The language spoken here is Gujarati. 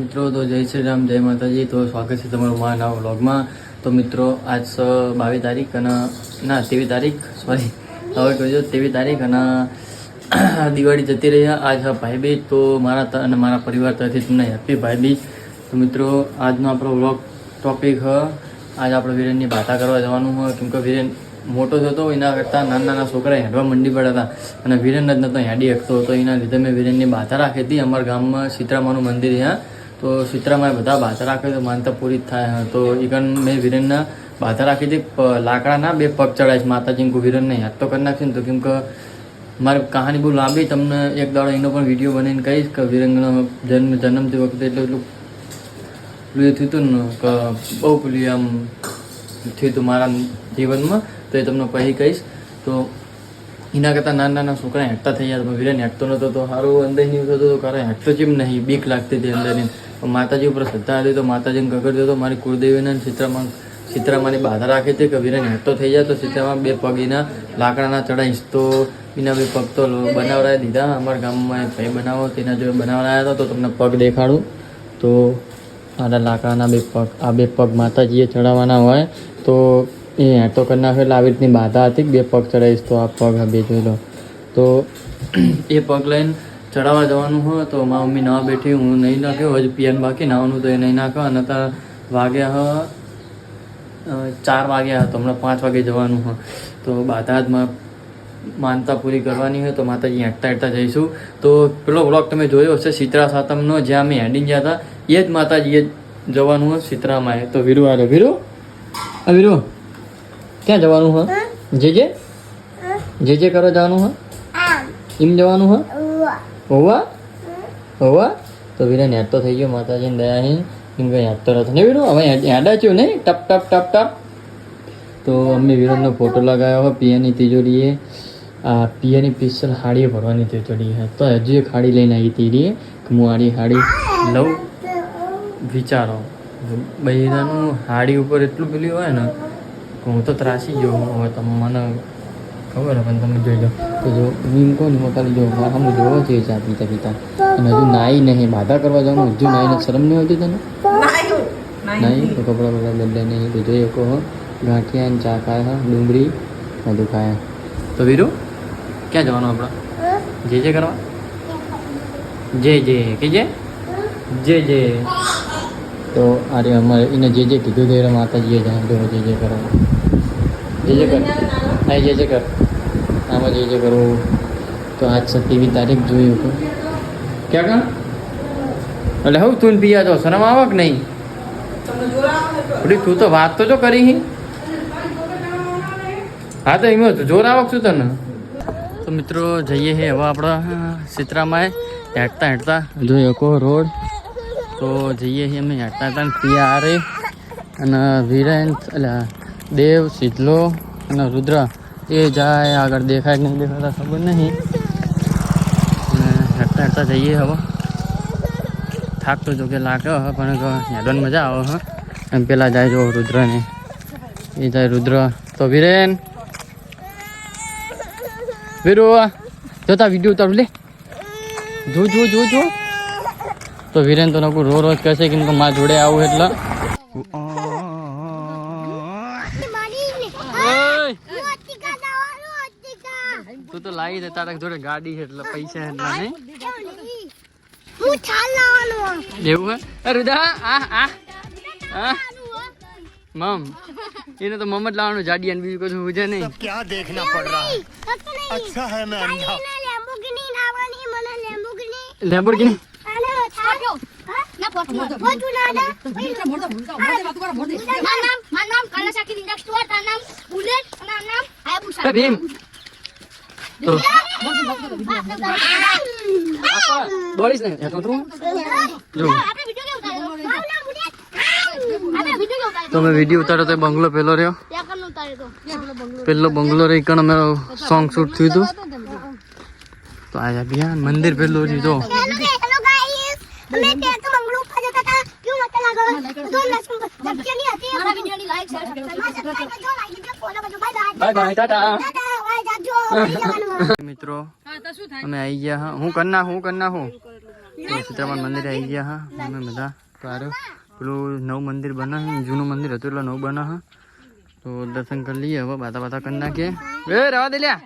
મિત્રો, તો જય શ્રી રામ, જય માતાજી. તો સ્વાગત છે તમારું મારા નવા વ્લોગમાં. તો મિત્રો, આજ બાવીસ તારીખ અને, ના તેવી તારીખ સોરી હવે કહેજો તેવી તારીખ અને દિવાળી જતી રહ્યા આજ ભાઈ બીજ તો મારા અને મારા પરિવાર તરફથી તમને હેપી ભાઈ બીજ તો મિત્રો, આજનો આપણો વ્લોગ ટોપિક હ, આજ આપણે વિરેનની ભાતા કરવા જવાનું હોય કેમ કે વિરેન મોટો થતો એના કરતાં નાના નાના છોકરા હેડવા મંડી પડ્યા હતા. અને વિરેન જ નહોતો હેડી શકતો હતો એના લીધે મેં વિરેનની ભાતા રાખી હતી. અમારા ગામમાં સીતરામાનું મંદિર ત્યાં તો સીતરામાએ બધા ભાતા રાખે તો માનતા પૂરી જ થાય. તો ઈકન મેં વિરેનના ભાતા રાખી હતી લાકડાના બે પગ ચડાવીશ માતાજી કો નહીં યાદ તો કરી નાખશે ને તો કેમ કે મારી કહાની બહુ લાંબી, તમને એક દાડો એનો પણ વીડિયો બનાવીને કહીશ કે વિરેનનો જન્મ જન્મતી વખતે એટલે, એટલું પેલું એ થયું હતું ને કે બહુ પેલું આમ થયું હતું મારા જીવનમાં, તો એ તમને પછી કહીશ તો એના કરતાં નાના નાના છોકરા હેઠતા થઈ ગયા. હતા વિરેન હેઠતો નહોતો તો સારું, અંદર નહીં થતો તો કારણ હેઠતો જેમ નહીં, બીક લાગતી હતી અંદરની પણ માતાજી ઉપર શ્રદ્ધા હતી તો માતાજીને ગગડ તો મારી કુળદેવીના ચિત્રમાં ચિત્રામાંની બાધા રાખે છે કે વિરાન હેઠતો થઈ જાય તો ચિત્રામાં બે પગ એના લાકડાના ચડાવીશ તો એના બે પગ તો બનાવડાવી દીધા. અમારા ગામમાં ભાઈ બનાવો તેના જો બનાવડાયા હતા તો તમને પગ દેખાડું. તો આના લાકડાના બે પગ, આ બે પગ માતાજીએ ચડાવવાના હોય તો એ હેઠતો કરી નાખે એટલે આવી રીતની બાધા હતી, બે પગ ચડાવીશ તો આ પગ બે જોઈ લો. તો એ પગ લઈને ચડાવવા જવાનું હોય તો મારા મમ્મી ના બેઠી, હું નહીં નાખ્યો હજુ પિયન બાકી, નાવાનું તો એ નહીં નાખ્યો અને તાર વાગ્યા હ ચાર વાગ્યા તો હમણાં પાંચ વાગે જવાનું હોય તો બાધામાં માનતા પૂરી કરવાની હોય તો માતાજી હેંટતા હેંટતા જઈશું. તો પેલો વ્લોગ તમે જોયો હશે, શીતળા સાતમનો, જ્યાં અમે હેડી ગયા હતા, એ જ માતાજીએ જવાનું હોય શીતળામાં. તો વીરુ આવ્યો વીરુ? આ વીરુ? ક્યાં જવાનું હોય જે જે? જે જે કરો જવાનું હોય એમ જવાનું હોય હોવા. હોવા? તો વીરે યાદ તો થઈ ગયો માતાજીને દયા હે. કેમ કંઈ યાદ તો નથી ને વીરો હવે યાદા છું નહીં? ટપ ટપ ટપ ટપ. તો અમે વીરોનો ફોટો લગાવ્યો હોય પિયાની તિજોરીએ. આ પિયાની પિસ્તલ હાડીએ ભરવાની તિજોરી હે તો હજુ એક હાડી લઈને આવી તીરીએ કે હું હાડી હાડી લઉં. વિચારો. બૈરાનું હાડી ઉપર એટલું પેલું હોય ને હું તો ત્રાસી ગયો હવે તમે મને ખબર પણ તમે જોઈ લો તો જો હું એમ કહું ને હું ખાલી જો સામે જોવો છે ચા પીતા પીતા અને હજુ નાઈ નહીં બાધા કરવા જવાનું હજુ નાઈને શરમ નહીં હોતી તને નહીં તો કપડાં બપડા બદલે નહીં તો જોઈએ કહો ગાંઠિયા ને ચા ખાયા ડુંગળી બધું ખાયા તો વીરુ ક્યાં જવાનું આપણે જે જે કરવા જે જે કે જે જે જે તો અરે અમારે એને જે જે કીધું તે માતાજીએ જાણતો જે જે કરો. જે જે કર. હા જે જે કર. આમાં જે જે કરો તો આજ સત્યાવીસ તારીખ જોયું તો ક્યાં કાં એટલે હવે તું પિયા જો શરમ આવક નહીં? તું તો વાત તો જો કરી હી. હા, તો એમ જોર આવક છું તને. તો મિત્રો, જઈએ હે હવે આપણા સિત્રામાં હેઠતા હેઠતા જોઈએ કો રોડ. તો જઈએ છીએ અમે હેઠતા હતા પ્રિયા આરે અને વિરેન એટલે દેવ, સિદ્ધલો અને રુદ્ર. એ જાય, આગળ દેખાય કે નહીં દેખાતા ખબર નહીં. અને હેઠતા હેઠતા જઈએ હવે. થાક તો જોકે લાગે હવે, પણ હેડવાની મજા આવે હા એમ પેલા જાય જો રુદ્રને. એ જાય રુદ્ર. તો વિરેન. વિરુ જોતા વીડિયો ઉતારું લે. જો જો જો જો. તો વિરેન તો નકું રો રોજ કહેશે કે મારા જોડે આવું એટલે. તું તો લાવી દે તારા જોડે ગાડી છે એટલે પૈસા એટલા નહીં? એવું હે? રુદા આ આ મમ એને તો મમ જ લાવવાનું જાડી બીજું કશું હુજે નહીં. ક્યાં દેખના પડ રહા અચ્છા હે લેમ્બોર્ગિની ભીમ. દોડીશ ને તો તું. જો. આપણે વિડિયો કેવું ઉતાર્યો? મારું નામ બુલેટ. આપણે વિડિયો કેવું તો મેં વીડિયો ઉતાર્યો તો બંગલો પેલો રહ્યો. પેલો બંગલો. રહી કણ અમે સોંગ શૂટ થયું હતું. તો આયા બિયા મંદિર પેલું રહ્યું તો મિત્રો, અમે આવી ગયા હા. હું કરના હું કરના હું? તો સીતારામ મંદિર આવી ગયા હા. અમે બધા તો પેલું નવું મંદિર બના જૂનું મંદિર હતું એટલે નવું બના હા. તો દર્શન કરી લઈએ હવે બાતા બાતા કરી નાખીએ. રવા દે લ્યા.